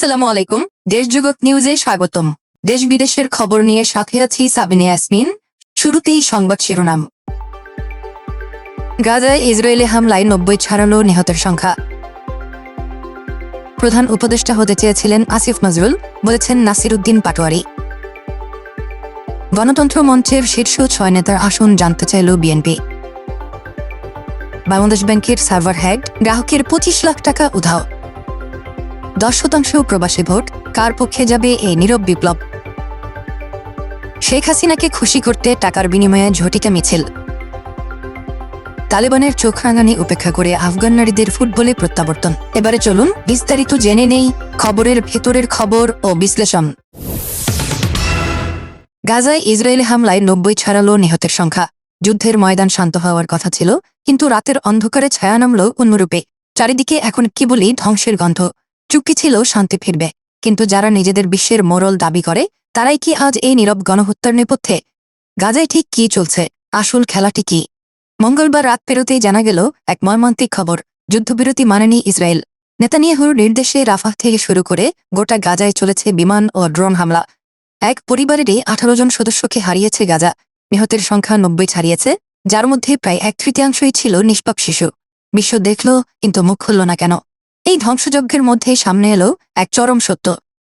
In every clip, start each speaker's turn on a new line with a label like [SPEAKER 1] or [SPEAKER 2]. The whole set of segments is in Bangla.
[SPEAKER 1] আসসালামু আলাইকুম দেশ জগৎ নিউজে স্বাগতম। দেশ বিদেশের খবর নিয়ে সাথে আছি সাবিনা ইয়াসমিন। শুরুতেই সংবাদ শিরোনাম। গাজায় ইসরায়েলে হামলায় নব্বই ছাড়ালো নিহতের সংখ্যা। প্রধান উপদেষ্টা হতে চেয়েছিলেন আসিফ নজরুল, বলেছেন নাসির উদ্দিন পাটোয়ারি। গণতন্ত্র মঞ্চের শীর্ষ ছয় নেতার আসন জানতে চাইল বিএনপি। বাংলাদেশ ব্যাংকের সার্ভার হ্যাক গ্রাহকের পঁচিশ লাখ টাকা উধাও। দশ শতাংশ প্রবাসী ভোট কার পক্ষে যাবে এই নীরব বিপ্লব? শেখ হাসিনাকে খুশি করতে টাকার বিনিময়ে ঝটিকা মিছিল। তালেবানের চোখ রাঙানি উপেক্ষা করে আফগান নারীদের ফুটবলে প্রত্যাবর্তন। এবারে চলুন বিস্তারিত জেনে নেই খবরের ভেতরের খবর ও বিশ্লেষণ। গাজায় ইসরায়েলি হামলায় নব্বই ছাড়ালো নিহতের সংখ্যা। যুদ্ধের ময়দান শান্ত হওয়ার কথা ছিল, কিন্তু রাতের অন্ধকারে ছায়া নামল অন্যরূপে। চারিদিকে এখন কেবলই ধ্বংসের গন্ধ। চুক্তি ছিল শান্তি ফিরবে। কিন্তু যারা নিজেদের বিশ্বের মোরল দাবি করে, তারাই কি আজ এই নীরব গণহত্যার নেপথ্যে? গাজায় ঠিক কি চলছে? আসল খেলাটি কি? মঙ্গলবার রাত পেরোতেই জানা গেল এক মর্মান্তিক খবর। যুদ্ধবিরতি মানেনি ইসরায়েল। নেতানিয়াহুর নির্দেশে রাফাহ থেকে শুরু করে গোটা গাজায় চলেছে বিমান ও ড্রোন হামলা। এক পরিবারেরই আঠারো জন সদস্যকে হারিয়েছে গাজা। নিহতের সংখ্যা নব্বই ছাড়িয়েছে, যার মধ্যে প্রায় এক তৃতীয়াংশই ছিল নিষ্পাপ শিশু। বিশ্ব দেখল, কিন্তু মুখ খুলল না কেন? এই ধ্বংসযজ্ঞের মধ্যে সামনে এলো এক চরম সত্য।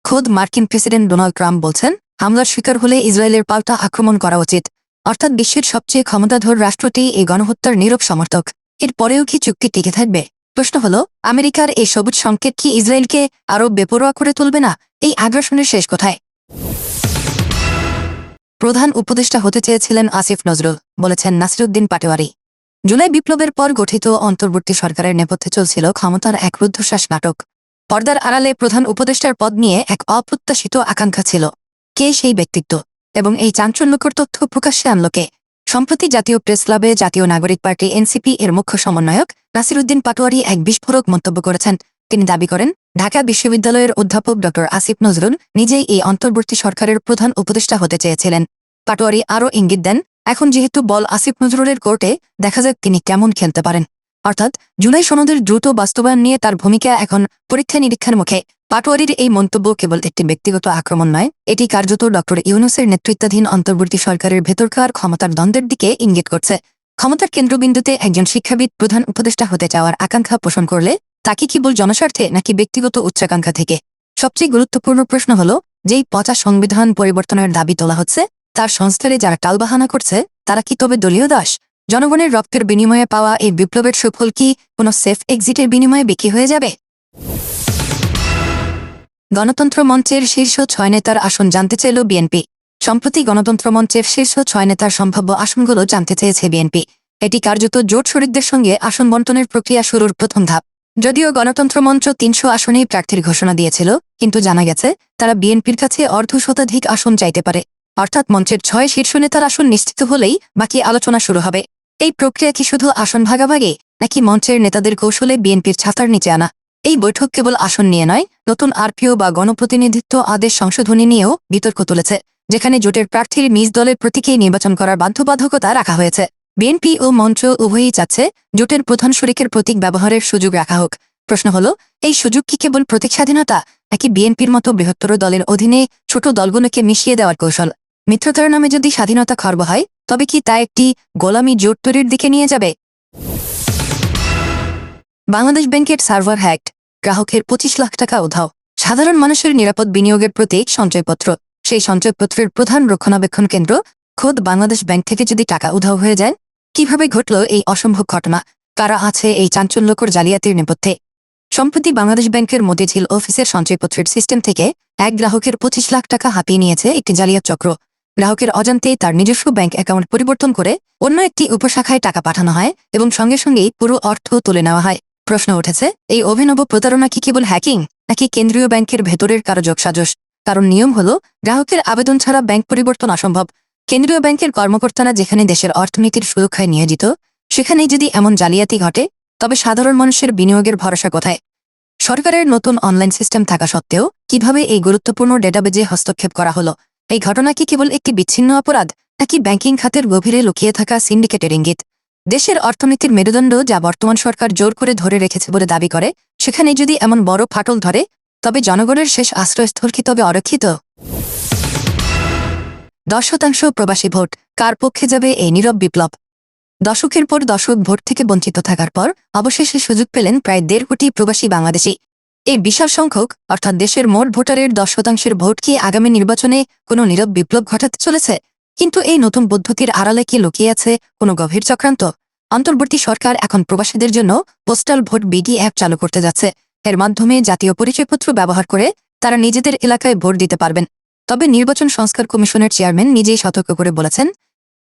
[SPEAKER 1] খোদ মার্কিন প্রেসিডেন্ট ডোনাল্ড ট্রাম্প বলছেন, হামলার শিকার হলে ইসরায়েলের পাল্টা আক্রমণ করা উচিত। অর্থাৎ বিশ্বের সবচেয়ে ক্ষমতাধর রাষ্ট্রটি এই গণহত্যার নীরব সমর্থক। এর পরেও কি চুক্তি টিকে থাকবে? প্রশ্ন হল, আমেরিকার এই সবুজ সংকেত কি ইসরায়েলকে আরও বেপরোয়া করে তুলবে না? এই আগ্রাসনের শেষ কোথায়? প্রধান উপদেষ্টা হতে চেয়েছিলেন আসিফ নজরুল, বলেছেন নাসিরুদ্দিন পাটোয়ারি। জুলাই বিপ্লবের পর গঠিত অন্তর্বর্তী সরকারের নেপথ্যে চলছিল ক্ষমতার এক রুদ্ধশ্বাস নাটক। পর্দার আড়ালে প্রধান উপদেষ্টার পদ নিয়ে এক অপ্রত্যাশিত আকাঙ্ক্ষা ছিল। কে সেই ব্যক্তিত্ব? এবং এই চাঞ্চল্যকর তথ্য প্রকাশ্যে আনল কে? সম্প্রতি জাতীয় প্রেস ক্লাবে জাতীয় নাগরিক পার্টি এনসিপি এর মুখ্য সমন্বয়ক নাসিরুদ্দিন পাটোয়ারি এক বিস্ফোরক মন্তব্য করেছেন। তিনি দাবি করেন, ঢাকা বিশ্ববিদ্যালয়ের অধ্যাপক ড আসিফ নজরুল নিজেই এই অন্তর্বর্তী সরকারের প্রধান উপদেষ্টা হতে চেয়েছিলেন। পাটোয়ারি আরও ইঙ্গিত দেন এখন যেহেতু বল আসিফ নজরুলের কোর্টে, দেখা যাক তিনি কেমন খেলতে পারেন। অর্থাৎ, জুলাই সনদের দ্রুত বাস্তবায়ন নিয়ে তার ভূমিকা এখন পরীক্ষা নিরীক্ষার মুখে। পাটোয়ারির এই মন্তব্য কেবল একটি ব্যক্তিগত আক্রমণ নয়, এটি কার্যত ড. ইউনুসের নেতৃত্বাধীন অন্তর্বর্তী সরকারের ভেতরকার ক্ষমতার দ্বন্দ্বের দিকে ইঙ্গিত করছে। ক্ষমতার কেন্দ্রবিন্দুতে একজন শিক্ষাবিদ প্রধান উপদেষ্টা হতে চাওয়ার আকাঙ্ক্ষা পোষণ করলে তাকে কেবল জনস্বার্থে নাকি ব্যক্তিগত উচ্চাকাঙ্ক্ষা থেকে? সবচেয়ে গুরুত্বপূর্ণ প্রশ্ন হল, যেই পচা সংবিধান পরিবর্তনের দাবি তোলা হচ্ছে তার সংস্থারে যারা টালবাহানা করছে, তারা কি তবে দলীয় দাস? জনগণের রক্তের বিনিময়ে পাওয়া এই বিপ্লবের সুফল কি কোনো সেফ এক্সিটের বিনিময়ে বিক্রি হয়ে যাবে? গণতন্ত্র মঞ্চের শীর্ষ ছয় নেতার আসন জানতে চাইল বিএনপি। সম্প্রতি গণতন্ত্র মঞ্চের শীর্ষ ছয় নেতার সম্ভাব্য আসনগুলো জানতে চেয়েছে বিএনপি। এটি কার্যত জোট শরিকদের সঙ্গে আসন বন্টনের প্রক্রিয়া শুরুর প্রথম ধাপ। যদিও গণতন্ত্র মঞ্চ তিনশো আসনেই প্রার্থীর ঘোষণা দিয়েছিল, কিন্তু জানা গেছে, তারা বিএনপির কাছে অর্ধ শতাধিক আসন চাইতে পারে। অর্থাৎ মঞ্চের ছয় শীর্ষ নেতার আসন নিশ্চিত হলেই বাকি আলোচনা শুরু হবে। এই প্রক্রিয়া কি শুধু আসন ভাগাভাগি, নাকি মঞ্চের নেতাদের কৌশলে বিএনপির ছাতার নিচে আনা? এই বৈঠক কেবল আসন নিয়ে নয়, নতুন আরপিও বা গণপ্রতিনিধিত্ব আদেশ সংশোধনী নিয়েও বিতর্ক তুলেছে, যেখানে জোটের প্রার্থীর নিজ দলের প্রতীকেই নির্বাচন করার বাধ্যবাধকতা রাখা হয়েছে। বিএনপি ও মঞ্চ উভয়ই চাচ্ছে জোটের প্রধান শরিকের প্রতীক ব্যবহারের সুযোগ রাখা হোক। প্রশ্ন হল, এই সুযোগ কি কেবল প্রতীক স্বাধীনতা, নাকি বিএনপির মতো বৃহত্তর দলের অধীনে ছোট দলগুলোকে মিশিয়ে দেওয়ার কৌশল? মিত্রতার নামে যদি স্বাধীনতা খর্ব হয়, তবে কি তা একটি গোলামি জোট তৈরির দিকে নিয়ে যাবে? বাংলাদেশ ব্যাংকের সার্ভার হ্যাক্ট গ্রাহকের পঁচিশ লাখ টাকা উধাও, সাধারণ মানুষের নিরাপদ বিনিয়োগের প্রতি সঞ্চয়পত্র, সেই সঞ্চয়পত্রের প্রধান রক্ষণাবেক্ষণ কেন্দ্র, খোদ বাংলাদেশ ব্যাংক থেকে যদি টাকা উধাও হয়ে যায়, কীভাবে ঘটল এই অসম্ভব ঘটনা? কারা আছে এই চাঞ্চল্যকর জালিয়াতির নেপথ্যে? সম্প্রতি বাংলাদেশ ব্যাংকের মতিঝিল অফিসের সঞ্চয়পত্রের সিস্টেম থেকে এক গ্রাহকের পঁচিশ লাখ টাকা হাতিয়ে নিয়েছে একটি জালিয়াত চক্র। গ্রাহকের অজান্তেই তার নিজস্ব ব্যাংক অ্যাকাউন্ট পরিবর্তন করে অন্য একটি উপশাখায় টাকা পাঠানো হয় এবং সঙ্গে সঙ্গেই পুরো অর্থ তুলে নেওয়া হয়। প্রশ্ন উঠেছে, এই অভিনব প্রতারণা কি কেবল হ্যাকিং নাকি কেন্দ্রীয় ব্যাংকের ভেতরের কারও যোগসাজশ? কারণ নিয়ম হল, গ্রাহকের আবেদন ছাড়া ব্যাংক পরিবর্তন অসম্ভব। কেন্দ্রীয় ব্যাংকের কর্মকর্তারা যেখানে দেশের অর্থনীতির সুরক্ষায় নিয়োজিত, সেখানেই যদি এমন জালিয়াতি ঘটে, তবে সাধারণ মানুষের বিনিয়োগের ভরসা কোথায়? সরকারের নতুন অনলাইন সিস্টেম থাকা সত্ত্বেও, কীভাবে এই গুরুত্বপূর্ণ ডেটাবেজে হস্তক্ষেপ করা হলো? এই ঘটনা কি কেবল একটি বিচ্ছিন্ন অপরাধ, নাকি ব্যাংকিং খাতের গভীরে লুকিয়ে থাকা সিন্ডিকেটের ইঙ্গিত? দেশের অর্থনীতির মেরুদণ্ড যা বর্তমান সরকার জোর করে ধরে রেখেছে বলে দাবি করে সেখানে যদি এমন বড় ফাটল ধরে, তবে জনগণের শেষ আশ্রয়স্থল কি তবে অরক্ষিত? দশ শতাংশ প্রবাসী ভোট, কার পক্ষে যাবে এই নীরব বিপ্লব? দশকের পর দশক ভোট থেকে বঞ্চিত থাকার পর, অবশেষে সুযোগ পেলেন প্রায় দেড় কোটি প্রবাসী বাংলাদেশি। এই বিশাল সংখ্যক, অর্থাৎ দেশের মোট ভোটারের দশ শতাংশের ভোট কি আগামী নির্বাচনে কোনো নীরব বিপ্লব ঘটাতে চলেছে? কিন্তু এই নতুন পদ্ধতির আড়ালে কি লুকিয়ে আছে কোনো গভীর চক্রান্ত? অন্তর্বর্তী সরকার এখন প্রবাসীদের জন্য পোস্টাল ভোট বিডি অ্যাপ চালু করতে যাচ্ছে। এর মাধ্যমে জাতীয় পরিচয়পত্র ব্যবহার করে তারা নিজেদের এলাকায় ভোট দিতে পারবেন। তবে নির্বাচন সংস্কার কমিশনের চেয়ারম্যান নিজেই সতর্ক করে বলেছেন,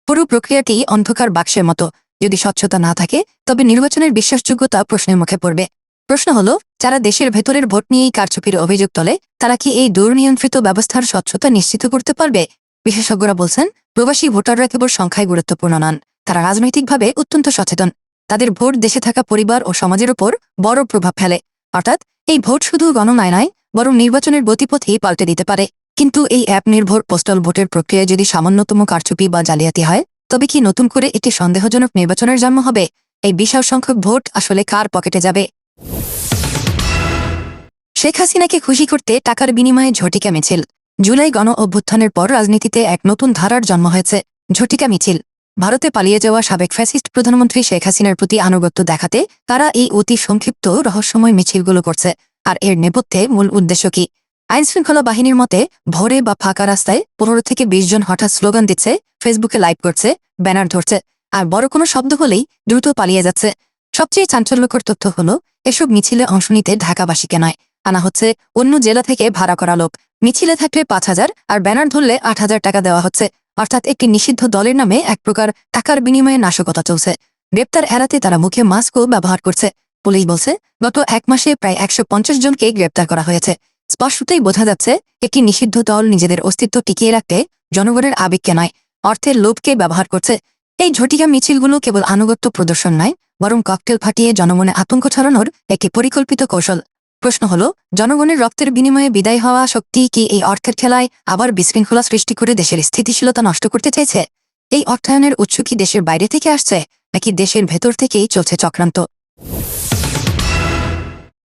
[SPEAKER 1] পুরো প্রক্রিয়াটি অন্ধকার বাক্সের মতো। যদি স্বচ্ছতা না থাকে, তবে নির্বাচনের বিশ্বাসযোগ্যতা প্রশ্নের মুখে পড়বে। প্রশ্ন হল যারা দেশের ভেতরের ভোট নিয়েই কারচুপির অভিযোগ তোলে, তারা কি এই দুর্নিয়ন্ত্রিত ব্যবস্থার স্বচ্ছতা নিশ্চিত করতে পারবে? বিশেষজ্ঞরা বলছেন, প্রবাসী ভোটাররা কেবল সংখ্যায় গুরুত্বপূর্ণ নন, তারা রাজনৈতিকভাবে অত্যন্ত সচেতন। তাদের ভোট দেশে থাকা পরিবার ও সমাজের ওপর বড় প্রভাব ফেলে। অর্থাৎ, এই ভোট শুধু গণনায় নয়, বরং নির্বাচনের গতিপথেই পাল্টে দিতে পারে। কিন্তু এই অ্যাপ নির্ভর পোস্টাল ভোটের প্রক্রিয়ায় যদি সামান্যতম কারচুপি বা জালিয়াতি হয়, তবে কি নতুন করে একটি সন্দেহজনক নির্বাচনের জন্ম হবে? এই বিশাল সংখ্যক ভোট আসলে কার পকেটে যাবে? শেখ হাসিনাকে খুশি করতে টাকার বিনিময়ে ঝটিকা মিছিল। জুলাই গণ অভ্যুত্থানের পর রাজনীতিতে এক নতুন ধারার জন্ম হয়েছে, ঝটিকা মিছিল। ভারতে পালিয়ে যাওয়া সাবেক ফ্যাসিস্ট প্রধানমন্ত্রী শেখ হাসিনার প্রতি আনুগত্য দেখাতে তারা এই অতি সংক্ষিপ্ত, রহস্যময় মিছিলগুলো করছে। আর এর নেপথ্যে মূল উদ্দেশ্য কি? আইনশৃঙ্খলা বাহিনীর মতে, ভোরে বা ফাঁকা রাস্তায় পনেরো থেকে বিশ জন হঠাৎ স্লোগান দিচ্ছে, ফেসবুকে লাইভ করছে, ব্যানার ধরছে। আর বড় কোনো শব্দ হলেই দ্রুত পালিয়ে যাচ্ছে। সবচেয়ে চাঞ্চল্যকর তথ্য হল, এসব মিছিলে অংশ নিতে ঢাকাবাসীকে নয় আনা হচ্ছে, অন্য জেলা থেকে ভাড়া করা লোক। মিছিলে থাকলে পাঁচ হাজার আর ব্যানার ধরলে আট হাজার টাকা দেওয়া হচ্ছে। অর্থাৎ একটি নিষিদ্ধ দলের নামে এক প্রকার টাকার বিনিময়ে নাশকতা চলছে। গ্রেপ্তার এড়াতে তারা মুখে মাস্কও ব্যবহার করছে। পুলিশ বলছে, গত এক মাসে প্রায় একশো পঞ্চাশ জনকে গ্রেপ্তার করা হয়েছে। স্পষ্টতই বোঝা যাচ্ছে, একটি নিষিদ্ধ দল নিজেদের অস্তিত্ব টিকিয়ে রাখতে জনগণের আবেগকে নয়, অর্থের লোভকে ব্যবহার করছে। এই ঝটিকা মিছিলগুলো কেবল আনুগত্য প্রদর্শন নয়, বরং ককটেল ফাটিয়ে জনমনে আতঙ্ক ছড়ানোর একটি পরিকল্পিত কৌশল। প্রশ্ন হল, জনগণের রক্তের বিনিময়ে বিদায় হওয়া শক্তি কি এই অর্থের খেলায় আবার বিশৃঙ্খলা সৃষ্টি করে দেশের স্থিতিশীলতা নষ্ট করতে চাইছে? এই অর্থায়নের উৎস কি দেশের বাইরে থেকে আসছে, নাকি দেশের ভেতর থেকেই চলছে চক্রান্ত?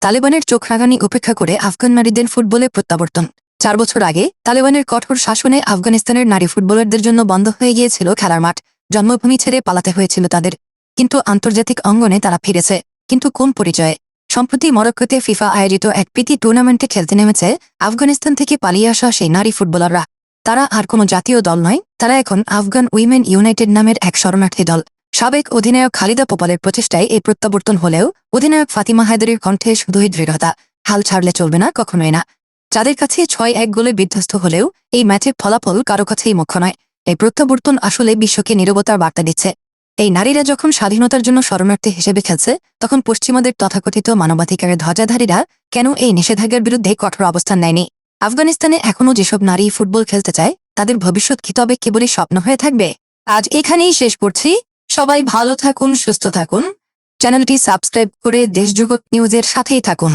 [SPEAKER 1] তালেবানের চোখ রাগানি উপেক্ষা করে আফগান নারীদের ফুটবলে প্রত্যাবর্তন। চার বছর আগে, তালেবানের কঠোর শাসনে আফগানিস্তানের নারী ফুটবলারদের জন্য বন্ধ হয়ে গিয়েছিল খেলার মাঠ। জন্মভূমি ছেড়ে পালাতে হয়েছিল তাদের। কিন্তু আন্তর্জাতিক অঙ্গনে তারা ফিরেছে। কিন্তু কোন পরিচয়ে? সম্প্রতি মরক্কোতে ফিফা আয়োজিত এক প্রীতি টুর্নামেন্টে খেলতে নেমেছে আফগানিস্তান থেকে পালিয়ে আসা সেই নারী ফুটবলাররা। তারা আর কোনো জাতীয় দল নয়, তারা এখন আফগান উইমেন ইউনাইটেড নামের এক শরণার্থী দল। সাবেক অধিনায়ক খালিদা পোপালের প্রচেষ্টায় এই প্রত্যাবর্তন হলেও অধিনায়ক ফাতিমা হায়দারের কণ্ঠে শুধুই দৃঢ়তা। হাল ছাড়লে চলবে না, কখনোই না। যাদের কাছে ছয় এক গোলে বিধ্বস্ত হলেও এই ম্যাচের ফলাফল কারও কাছেই মুখ্য নয়। এই প্রত্যাবর্তন আসলে বিশ্বকে নিরবতার বার্তা দিচ্ছে। এই নারীরা যখন স্বাধীনতার জন্য শরণার্থী হিসেবে খেলছে, তখন পশ্চিমাদের তথাকথিত মানবাধিকারের ধ্বজাধারীরা কেন এই নিষেধাজ্ঞার বিরুদ্ধে কঠোর অবস্থান নেয়নি? আফগানিস্তানে এখনও যেসব নারী ফুটবল খেলতে চায়, তাদের ভবিষ্যৎ কি তবে কেবলই স্বপ্ন হয়ে থাকবে? আজ এখানেই শেষ করছি। সবাই ভালো থাকুন, সুস্থ থাকুন। চ্যানেলটি সাবস্ক্রাইব করে দেশজগৎ নিউজের সাথেই থাকুন।